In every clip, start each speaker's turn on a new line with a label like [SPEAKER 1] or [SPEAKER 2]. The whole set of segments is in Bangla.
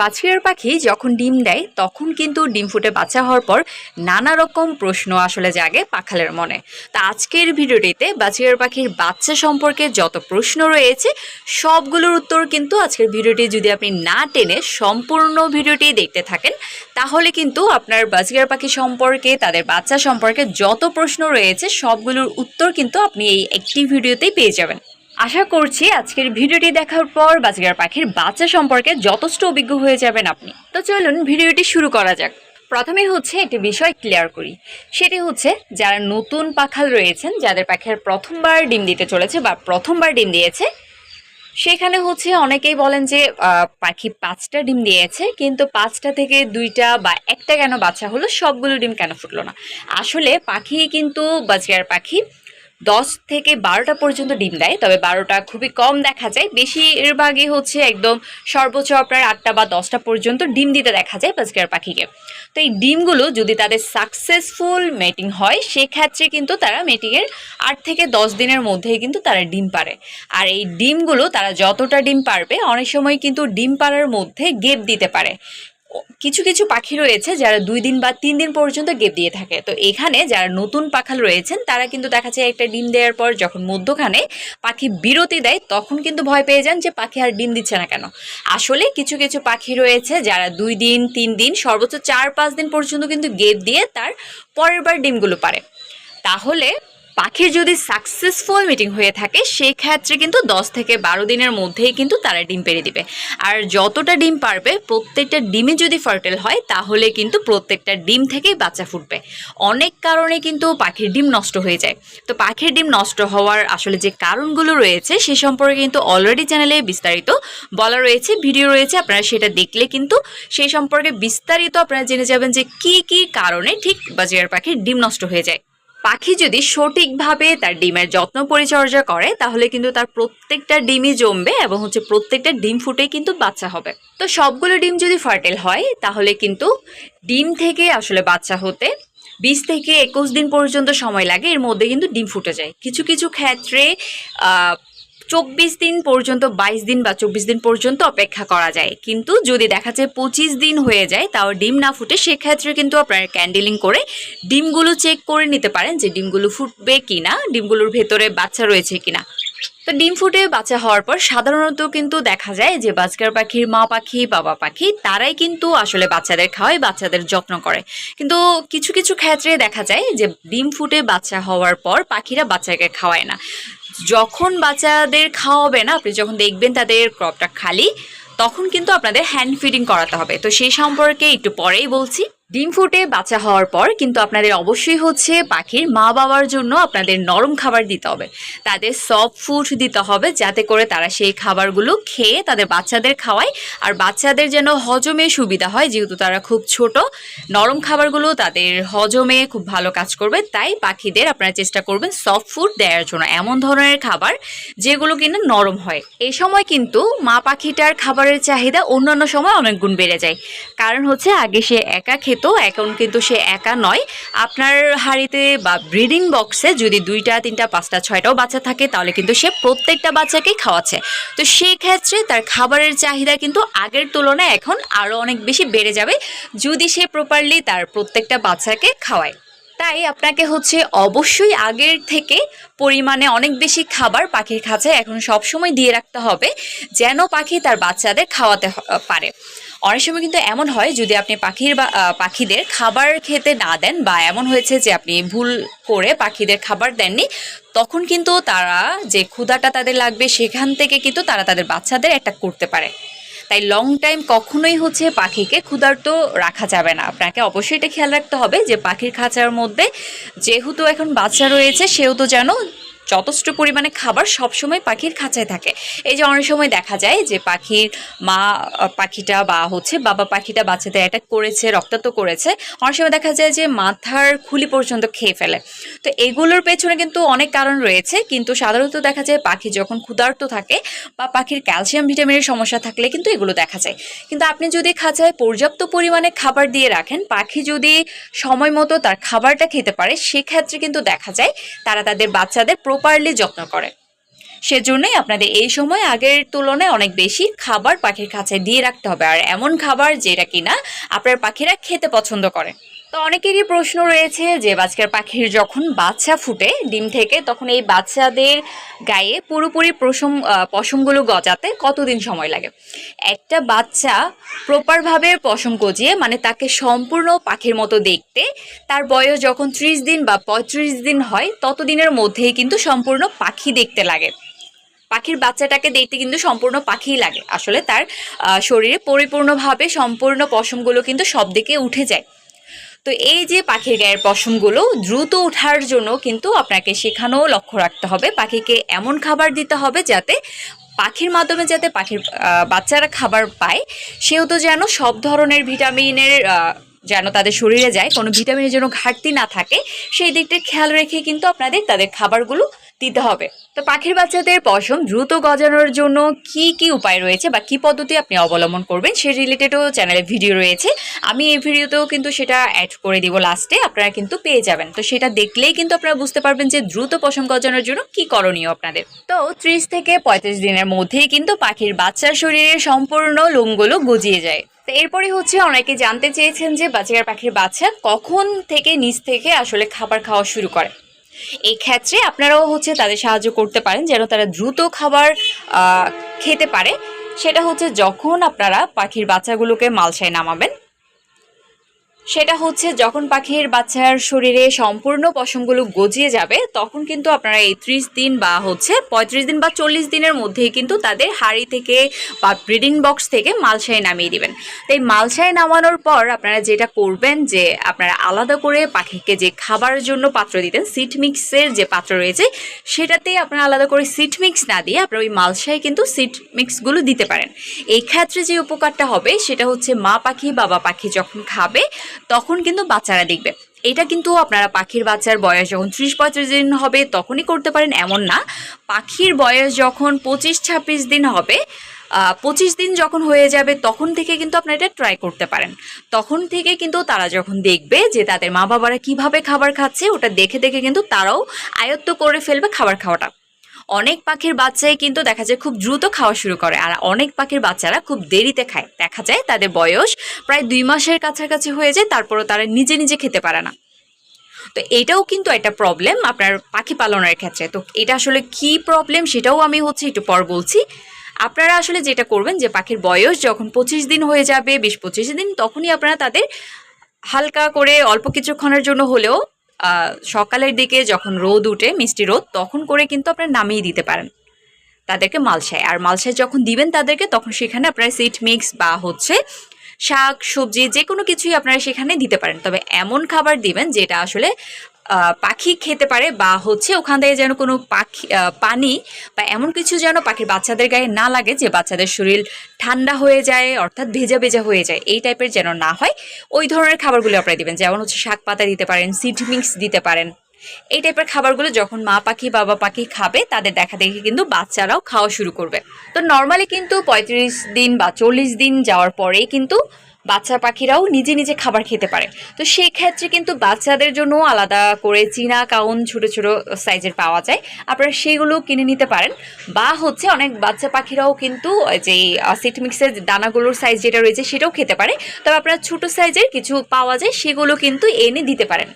[SPEAKER 1] বাছুরের পাখি যখন ডিম দেয়, তখন কিন্তু ডিম ফুটে বাচ্চা হওয়ার পর নানা রকম প্রশ্ন আসলে জাগে পাখালের মনে। তা আজকের ভিডিওটিতে বাছুরের পাখির বাচ্চা সম্পর্কে যত প্রশ্ন রয়েছে, সবগুলোর উত্তর কিন্তু আজকের ভিডিওটি যদি আপনি না টেনে সম্পূর্ণ ভিডিওটি দেখতে থাকেন, তাহলে কিন্তু আপনার বাছুরের পাখি সম্পর্কে, তাদের বাচ্চা সম্পর্কে যত প্রশ্ন রয়েছে, সবগুলোর উত্তর কিন্তু আপনি এই একটি ভিডিওতেই পেয়ে যাবেন। আশা করছি আজকের ভিডিওটি দেখার পর বাজগার পাখির বাচ্চা সম্পর্কে যথেষ্ট অভিজ্ঞ হয়ে যাবেন আপনি। তো চলুন ভিডিওটি শুরু করা যাক। প্রথমে হচ্ছে একটি বিষয় ক্লিয়ার করি। সেটি হচ্ছে যারা নতুন পাখাল রয়েছেন, যাদের পাখির প্রথমবার ডিম দিতে চলেছে বা প্রথমবার ডিম দিয়েছে, সেখানে হচ্ছে অনেকেই বলেন যে পাখি পাঁচটা ডিম দিয়েছে, কিন্তু পাঁচটা থেকে দুইটা বা একটা কেন বাচ্চা হলো, সবগুলো ডিম কেন ফুটলো না? আসলে পাখি কিন্তু বাজিয়ার পাখি দশ থেকে বারোটা পর্যন্ত ডিম দেয়, তবে বারোটা খুবই কম দেখা যায়। বেশিরভাগই হচ্ছে একদম সর্বোচ্চ আপনার আটটা বা দশটা পর্যন্ত ডিম দিতে দেখা যায় বাজকার পাখিকে। তো এই ডিমগুলো যদি তাদের সাকসেসফুল মেটিং হয়, সেক্ষেত্রে কিন্তু তারা মেটিংয়ের আট থেকে দশ দিনের মধ্যেই কিন্তু তারা ডিম পারে। আর এই ডিমগুলো তারা যতটা ডিম পারবে, অনেক সময় কিন্তু ডিম পাড়ার মধ্যে গেপ দিতে পারে। কিছু কিছু পাখি রয়েছে যারা দুই দিন বা তিন দিন পর্যন্ত গেপ দিয়ে থাকে। তো এখানে যারা নতুন পাখাল রয়েছেন, তারা কিন্তু দেখা যায় একটা ডিম দেওয়ার পর যখন মধ্যখানে পাখি বিরতি দেয়, তখন কিন্তু ভয় পেয়ে যান যে পাখি আর ডিম দিচ্ছে না কেন। আসলে কিছু কিছু পাখি রয়েছে যারা দুই দিন, তিন দিন, সর্বোচ্চ চার পাঁচ দিন পর্যন্ত কিন্তু গেপ দিয়ে তার পরের বার ডিমগুলো পারে। তাহলে পাখির যদি সাকসেসফুল মিটিং হয়ে থাকে, সেই ক্ষেত্রে কিন্তু দশ থেকে বারো দিনের মধ্যেই কিন্তু তারা ডিম পেরে দিবে। আর যতটা ডিম পারবে, প্রত্যেকটা ডিমে যদি ফার্টেল হয়, তাহলে কিন্তু প্রত্যেকটা ডিম থেকেই বাচ্চা ফুটবে। অনেক কারণে কিন্তু পাখির ডিম নষ্ট হয়ে যায়। তো পাখির ডিম নষ্ট হওয়ার আসলে যে কারণগুলো রয়েছে, সে সম্পর্কে কিন্তু অলরেডি চ্যানেলে বিস্তারিত বলা রয়েছে ভিডিও রয়েছে, আপনারা সেটা দেখলে কিন্তু সেই সম্পর্কে বিস্তারিত আপনারা জেনে যাবেন যে কি কি কারণে ঠিক বাজিয়ার পাখির ডিম নষ্ট হয়ে যায়। পাখি যদি সঠিকভাবে তার ডিমের যত্ন পরিচর্যা করে, তাহলে কিন্তু তার প্রত্যেকটা ডিমই জমবে এবং হচ্ছে প্রত্যেকটা ডিম ফুটে কিন্তু বাচ্চা হবে। তো সবগুলো ডিম যদি ফার্টেল হয়, তাহলে কিন্তু ডিম থেকে আসলে বাচ্চা হতে বিশ থেকে একুশ দিন পর্যন্ত সময় লাগে, এর মধ্যে কিন্তু ডিম ফুটে যায়। কিছু কিছু ক্ষেত্রে চব্বিশ দিন পর্যন্ত, বাইশ দিন বা চব্বিশ দিন পর্যন্ত অপেক্ষা করা যায়। কিন্তু যদি দেখা যায় পঁচিশ দিন হয়ে যায়, তাও ডিম না ফুটে, সেক্ষেত্রে কিন্তু আপনারা ক্যান্ডেলিং করে ডিমগুলো চেক করে নিতে পারেন যে ডিমগুলো ফুটবে কিনা, ডিমগুলোর ভেতরে বাচ্চা রয়েছে কিনা। তো ডিম ফুটে বাচ্চা হওয়ার পর সাধারণত কিন্তু দেখা যায় যে বাজকার পাখির মা পাখি, বাবা পাখি, তারাই কিন্তু আসলে বাচ্চাদের খাওয়ায়, বাচ্চাদের যত্ন করে। কিন্তু কিছু কিছু ক্ষেত্রে দেখা যায় যে ডিম ফুটে বাচ্চা হওয়ার পর পাখিরা বাচ্চাকে খাওয়ায় না। যখন বাচ্চাদের খাওয়াবে না, আপনি যখন দেখবেন তাদের ক্রপটা খালি, তখন কিন্তু আপনাদের হ্যান্ড ফিডিং করাতে হবে। তো সেই সম্পর্কে একটু পরেই বলছি। ডিম ফুটে বাচ্চা হওয়ার পর কিন্তু আপনাদের অবশ্যই হচ্ছে পাখির মা বাবার জন্য আপনাদের নরম খাবার দিতে হবে। তাদের সফট ফুড দিতে হবে যাতে করে তারা সেই খাবারগুলো খেয়ে তাদের বাচ্চাদের খাওয়ায় আর বাচ্চাদের যেন হজমে সুবিধা হয়, যেহেতু তারা খুব ছোট, নরম খাবারগুলো তাদের হজমে খুব ভালো কাজ করবে। তাই পাখিদের আপনারা চেষ্টা করবেন সফট ফুড দেওয়ার জন্য এমন ধরনের খাবার যেগুলো কিনা নরম হয়। এই সময় কিন্তু মা পাখিটার খাবারের চাহিদা অন্যান্য সময় অনেক গুণ বেড়ে যায়। কারণ হচ্ছে আগে সে একা খেত এখন কিন্তু সে একা নয়। আপনার হাড়িতে বা ব্রিডিং বক্সে যদি দুইটা, তিনটা, পাঁচটা, ছয়টাও বাচ্চা থাকে, তাহলে কিন্তু সে প্রত্যেকটা বাচ্চাকেই খাওয়াচ্ছে। তো সেক্ষেত্রে তার খাবারের চাহিদা কিন্তু আগের তুলনায় এখন আরও অনেক বেশি বেড়ে যাবে যদি সে প্রপারলি তার প্রত্যেকটা বাচ্চাকে খাওয়ায়। তাই আপনাকে হচ্ছে অবশ্যই আগের থেকে পরিমাণে অনেক বেশি খাবার পাখির খাঁচায় এখন সবসময় দিয়ে রাখতে হবে, যেন পাখি তার বাচ্চাদের খাওয়াতে পারে। অনেক সময় কিন্তু এমন হয়, যদি আপনি পাখির বা পাখিদের খাবার খেতে না দেন বা এমন হয়েছে যে আপনি ভুল করে পাখিদের খাবার দেননি, তখন কিন্তু তারা যে ক্ষুধাটা তাদের লাগবে সেখান থেকে কিন্তু তারা তাদের বাচ্চাদের অ্যাটাক করতে পারে। তাই লং টাইম কখনোই হচ্ছে পাখিকে ক্ষুধার্ত রাখা যাবে না। আপনাকে অবশ্যই এটা খেয়াল রাখতে হবে যে পাখির খাঁচার মধ্যে যেহেতু এখন বাচ্চা রয়েছে, সেহেতু যেন যথেষ্ট পরিমাণে খাবার সবসময় পাখির খাঁচায় থাকে। এই যে অনেক সময় দেখা যায় যে পাখির মা পাখিটা বা হচ্ছে বাবা পাখিটা বাচ্চাদের অ্যাটাক করেছে, রক্তাক্ত করেছে। অনেক সময় দেখা যায় যে মাথার খুলি পর্যন্ত খেয়ে ফেলে। তো এগুলোর পেছনে কিন্তু অনেক কারণ রয়েছে। কিন্তু সাধারণত দেখা যায় পাখি যখন ক্ষুধার্ত থাকে বা পাখির ক্যালসিয়াম, ভিটামিনের সমস্যা থাকলে কিন্তু এগুলো দেখা যায়। কিন্তু আপনি যদি খাঁচায় পর্যাপ্ত পরিমাণে খাবার দিয়ে রাখেন, পাখি যদি সময় মতো তার খাবারটা খেতে পারে, সেক্ষেত্রে কিন্তু দেখা যায় তারা তাদের বাচ্চাদের প্রপারলি যত্ন করে। সেজন্যই আপনাদের এই সময় আগের তুলনায় অনেক বেশি খাবার পাখির কাছে দিয়ে রাখতে হবে। আর এমন খাবার যেটা কিনা আপনার পাখিরা খেতে পছন্দ করে। অনেকেরই প্রশ্ন রয়েছে যে বাজকার পাখির যখন বাচ্চা ফুটে ডিম থেকে তখন এই বাচ্চাদের গায়ে পুরোপুরি আহ, পশমগুলো গজাতে কতদিন সময় লাগে? একটা বাচ্চা প্রপারভাবে পশম গজিয়ে মানে তাকে সম্পূর্ণ পাখির মতো দেখতে তার বয়স যখন ত্রিশ দিন বা পঁয়ত্রিশ দিন হয় ততদিনের মধ্যেই কিন্তু সম্পূর্ণ পাখি দেখতে লাগে। পাখির বাচ্চাটাকে দেখতে কিন্তু সম্পূর্ণ পাখিই লাগে। আসলে তার শরীরে পরিপূর্ণভাবে সম্পূর্ণ পশমগুলো কিন্তু সব দিকে উঠে যায়। তো এই যে পাখির গায়ের পশমগুলো দ্রুত ওঠার জন্য কিন্তু আপনাকে সেখানেও লক্ষ্য রাখতে হবে। পাখিকে এমন খাবার দিতে হবে যাতে পাখির মাধ্যমে যাতে পাখির বাচ্চারা খাবার পায়, সেও তো যেন সব ধরনের ভিটামিনের যেন তাদের শরীরে যায়, কোনো ভিটামিনের জন্য ঘাটতি না থাকে, সেই দিকটা খেয়াল রেখে কিন্তু আপনাদের তাদের খাবারগুলো দিতে হবে। তো পাখির বাচ্চাদের পশম দ্রুত গজানোর জন্য কি কি উপায় রয়েছে বা কি পদ্ধতি আপনি অবলম্বন করবেন সে রিলেটেডও চ্যানেলে ভিডিও রয়েছে। আমি এই ভিডিওতেও কিন্তু সেটা অ্যাড করে দিব লাস্টে আপনারা কিন্তু পেয়ে যাবেন। তো সেটা দেখলেই কিন্তু আপনারা বুঝতে পারবেন যে দ্রুত পশম গজানোর জন্য কি করণীয় আপনাদের। তো ত্রিশ থেকে পঁয়ত্রিশ দিনের মধ্যেই কিন্তু পাখির বাচ্চার শরীরে সম্পূর্ণ লোমগুলো গজিয়ে যায়। তো এরপরে হচ্ছে অনেকে জানতে চেয়েছেন যে বাচ্চার পাখির বাচ্চা কখন থেকে নিচ থেকে আসলে খাবার খাওয়া শুরু করে। এই ক্ষেত্রে আপনারাও হচ্ছে তাদের সাহায্য করতে পারেন যেন তারা দ্রুত খাবার খেতে পারে। সেটা হচ্ছে যখন আপনারা পাখির বাচ্চাগুলোকে মালসায় নামাবেন সেটা হচ্ছে যখন পাখির বাচ্চার শরীরে সম্পূর্ণ পশমগুলো গজিয়ে যাবে, তখন কিন্তু আপনারা এই ত্রিশ দিন বা হচ্ছে পঁয়ত্রিশ দিন বা চল্লিশ দিনের মধ্যেই কিন্তু তাদের হাড়ি থেকে বা ব্রিডিং বক্স থেকে মালসায় নামিয়ে দিবেন। তো এই মালসায় নামানোর পর আপনারা যেটা করবেন যে আপনারা আলাদা করে পাখিকে যে খাবারের জন্য পাত্র দিতেন সিট মিক্সের যে পাত্র রয়েছে, সেটাতে আপনারা আলাদা করে সিট মিক্স না দিয়ে আপনারা ওই মালসায় কিন্তু সিট মিক্সগুলো দিতে পারেন। এই ক্ষেত্রে যে উপকারটা হবে, সেটা হচ্ছে মা পাখি, বাবা পাখি যখন খাবে তখন কিন্তু বাচ্চারা দেখবে। এটা কিন্তু আপনারা পাখির বাচ্চার বয়স যখন ত্রিশ পঁয়ত্রিশ দিন হবে, তখনই করতে পারেন এমন না। পাখির বয়স যখন পঁচিশ ছাব্বিশ দিন হবে পঁচিশ দিন যখন হয়ে যাবে, তখন থেকে কিন্তু আপনারা এটা ট্রাই করতে পারেন। তখন থেকে কিন্তু তারা যখন দেখবে যে তাদের মা বাবারা কীভাবে খাবার খাচ্ছে, ওটা দেখে দেখে কিন্তু তারাও আয়ত্ত করে ফেলবে খাবার খাওয়াটা। অনেক পাখির বাচ্চাই কিন্তু দেখা যায় খুব দ্রুত খাওয়া শুরু করে। আর অনেক পাখির বাচ্চারা খুব দেরিতে খায়। দেখা যায় তাদের বয়স প্রায় দুই মাসের কাছাকাছি হয়ে যায়, তারপরও তারা নিজে নিজে খেতে পারে না। তো এটাও কিন্তু একটা প্রবলেম আপনার পাখি পালনের ক্ষেত্রে। তো এটা আসলে কি প্রবলেম সেটাও আমি হচ্ছে একটু পর বলছি। আপনারা আসলে যেটা করবেন যে পাখির বয়স যখন পঁচিশ দিন হয়ে যাবে, বিশ পঁচিশ দিন, তখনই আপনারা তাদের হালকা করে অল্প কিছুক্ষণের জন্য হলেও সকালের দিকে যখন রোদ উঠে, মিষ্টি রোদ, তখন করে কিন্তু আপনারা নামিয়ে দিতে পারেন। তাদেরকে মালসায়। আর মালসায় যখন দিবেন তাদেরকে, তখন সেখানে আপনার সিট মিক্স বা হচ্ছে শাক, সবজি যে কোনো কিছুই আপনারা সেখানে দিতে পারেন। তবে এমন খাবার দিবেন যেটা আসলে পাখি খেতে পারে বা হচ্ছে ওখান থেকে যেন কোনো পাখি পানি বা এমন কিছু যেন পাখির বাচ্চাদের গায়ে না লাগে যে বাচ্চাদের শরীর ঠান্ডা হয়ে যায়, অর্থাৎ ভেজা ভেজা হয়ে যায়, এই টাইপের যেন না হয়। ওই ধরনের খাবারগুলো আপনারা দিবেন, যেমন হচ্ছে শাক পাতা দিতে পারেন সিড মিক্স দিতে পারেন। এই টাইপের খাবারগুলো যখন মা পাখি, বাবা পাখি খাবে, তাদের দেখা দেখি কিন্তু বাচ্চারাও খাওয়া শুরু করবে। তো নর্মালি কিন্তু পঁয়ত্রিশ দিন বা চল্লিশ দিন যাওয়ার পরেই কিন্তু বাচ্চা পাখিরাও নিজে নিজে খাবার খেতে পারে। তো সেই ক্ষেত্রে কিন্তু বাচ্চাদের জন্য আলাদা করে চীনা, কাউন, ছোট ছোট সাইজের পাওয়া যায়। আপনারা সেগুলো কিনে নিতে পারেন। বা হচ্ছে অনেক বাচ্চা পাখিরাও কিন্তু যে সিট মিক্সের দানাগুলোর সাইজ যেটা রয়েছে সেটাও খেতে পারে। তবে আপনারা ছোট সাইজের কিছু পাওয়া যায়, সেগুলো কিন্তু এনে দিতে পারেন।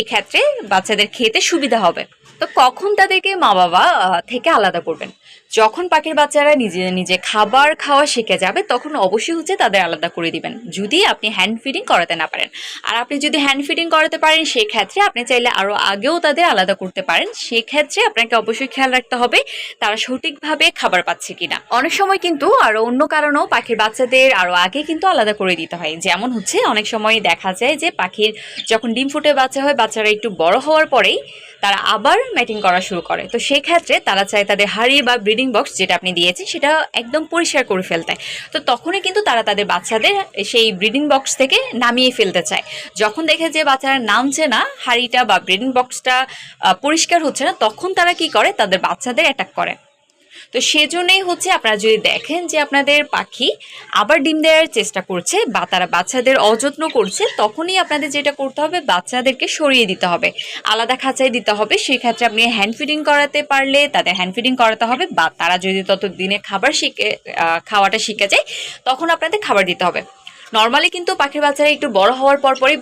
[SPEAKER 1] এক্ষেত্রে বাচ্চাদের খেতে সুবিধা হবে। তো কখন তাদেরকে মা বাবা থেকে আলাদা করবেন? যখন পাখির বাচ্চারা নিজে নিজে খাবার খাওয়া শিখে যাবে, তখন অবশ্যই হচ্ছে তাদের আলাদা করে দিবেন। যদি আপনি হ্যান্ড ফিডিং করাতে না পারেন। আর আপনি যদি হ্যান্ড ফিডিং করাতে পারেন, সেক্ষেত্রে আপনি চাইলে আরও আগেও তাদের আলাদা করতে পারেন। সেক্ষেত্রে আপনাকে অবশ্যই খেয়াল রাখতে হবে, তারা সঠিকভাবে খাবার পাচ্ছে কিনা। অনেক সময় কিন্তু আরও অন্য কারণেও পাখির বাচ্চাদের আরও আগে কিন্তু আলাদা করে দিতে হয়। যেমন হচ্ছে, অনেক সময় দেখা যায় যে পাখির যখন ডিম ফুটে বাচ্চা হয়, বাচ্চারা একটু বড় হওয়ার পরেই তারা আবার ম্যাটিং করা শুরু করে। তো সেক্ষেত্রে তারা চায় তাদের হাড়ি বা ব্রিডিং বক্স যেটা আপনি দিয়েছেন, সেটা একদম পরিষ্কার করে ফেলতে তো তখনই কিন্তু তারা তাদের বাচ্চাদের সেই ব্রিডিং বক্স থেকে নামিয়ে ফেলতে চায়। যখন দেখে যে বাচ্চারা নামছে না, হাড়িটা বা ব্রিডিং বক্সটা পরিষ্কার হচ্ছে না, তখন তারা কি করে? তাদের বাচ্চাদের অ্যাটাক করে। তো সেজন্যই হচ্ছে আপনারা যদি দেখেন যে আপনাদের পাখি আবার ডিম দেওয়ার চেষ্টা করছে বা তারা বাচ্চাদের অযত্ন করছে, তখনই আপনাদের যেটা করতে হবে, বাচ্চাদেরকে সরিয়ে দিতে হবে। আলাদা খাঁচায় দিতে হবে সেই ক্ষেত্রে আপনি হ্যান্ড ফিডিং করাতে পারলে তাদের হ্যান্ড ফিডিং করাতে হবে বা তারা যদি ততদিনে খাবার শিখে খাওয়াটা শিখে যায়, তখন আপনাদের খাবার দিতে হবে। নর্মালি কিন্তু পাখির বাচ্চারা একটু বড় হওয়ার পর পরই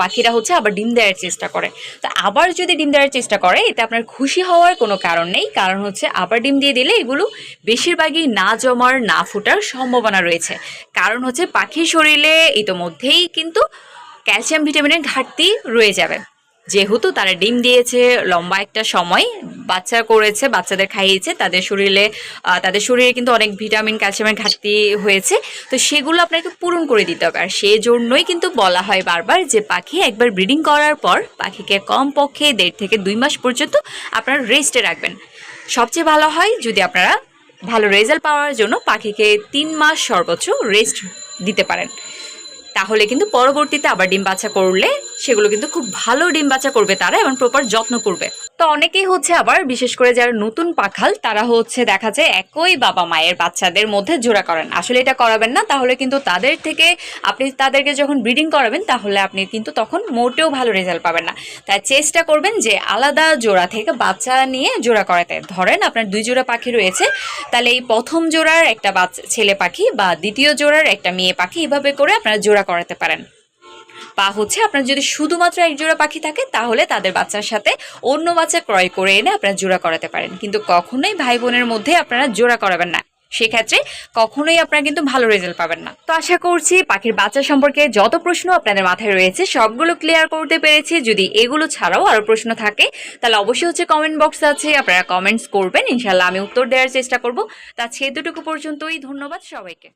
[SPEAKER 1] পাখিরা হচ্ছে আবার ডিম দেওয়ার চেষ্টা করে। তো আবার যদি ডিম দেওয়ার চেষ্টা করে, এতে আপনার খুশি হওয়ার কোনো কারণ নেই। কারণ হচ্ছে আবার ডিম দিয়ে দিলে এগুলো বেশিরভাগই না জমার, না ফোটার সম্ভাবনা রয়েছে। কারণ হচ্ছে পাখির শরীরে ইতোমধ্যেই কিন্তু ক্যালসিয়াম, ভিটামিনের ঘাটতি রয়ে যাবে। যেহেতু তারা ডিম দিয়েছে, লম্বা একটা সময় বাচ্চা করেছে, বাচ্চাদের খাইয়েছে, তাদের শরীরে তাদের শরীরে কিন্তু অনেক ভিটামিন, ক্যালসিয়ামের ঘাটতি হয়েছে। তো সেগুলো আপনাকে পূরণ করে দিতে হবে। আর সেই জন্যই কিন্তু বলা হয় বারবার যে পাখি একবার ব্রিডিং করার পর পাখিকে কমপক্ষে দেড় থেকে দুই মাস পর্যন্ত আপনারা রেস্টে রাখবেন। সবচেয়ে ভালো হয় যদি আপনারা ভালো রেজাল্ট পাওয়ার জন্য পাখিকে তিন মাস সর্বোচ্চ রেস্ট দিতে পারেন। তাহলে কিন্তু পরবর্তীতে আবার ডিম বাচ্চা করলে সেগুলো কিন্তু খুব ভালো ডিম বাচ্চা করবে তারা এবং প্রপার যত্ন করবে। তো অনেকেই হচ্ছে আবার, বিশেষ করে যারা নতুন পাখাল, তারা হচ্ছে দেখা যায় একই বাবা মায়ের বাচ্চাদের মধ্যে জোড়া করেন। আসলে এটা করাবেন না, তাহলে কিন্তু তাদের থেকে আপনি তাদেরকে যখন ব্রিডিং করাবেন, তাহলে আপনি কিন্তু তখন মোটেও ভালো রেজাল্ট পাবেন না। তাই চেষ্টা করবেন যে আলাদা জোড়া থেকে বাচ্চা নিয়ে জোড়া করাতে। ধরেন আপনার দুই জোড়া পাখি রয়েছে, তাহলে এই প্রথম জোড়ার একটা বাচ্চা, ছেলে পাখি বা দ্বিতীয় জোড়ার একটা মেয়ে পাখি এভাবে করে আপনারা জোড়া করাতে পারেন। বা হচ্ছে আপনার যদি শুধুমাত্র এক জোড়া পাখি থাকে, তাহলে তাদের বাচ্চার সাথে অন্য বাচ্চা ক্রয় করে এনে আপনারা জোড়া করাতে পারেন। কিন্তু কখনোই ভাই বোনের মধ্যে আপনারা জোড়া করাবেন না। সেক্ষেত্রে কখনোই আপনারা কিন্তু ভালো রেজাল্ট পাবেন না। তো আশা করছি পাখির বাচ্চা সম্পর্কে যত প্রশ্ন আপনাদের মাথায় রয়েছে, সবগুলো ক্লিয়ার করতে পেরেছি। যদি এগুলো ছাড়াও আরও প্রশ্ন থাকে, তাহলে অবশ্যই হচ্ছে কমেন্ট বক্স আছে, আপনারা কমেন্টস করবেন। ইনশাল্লাহ আমি উত্তর দেওয়ার চেষ্টা করব। তা সে দুটুকু পর্যন্তই। ধন্যবাদ সবাইকে।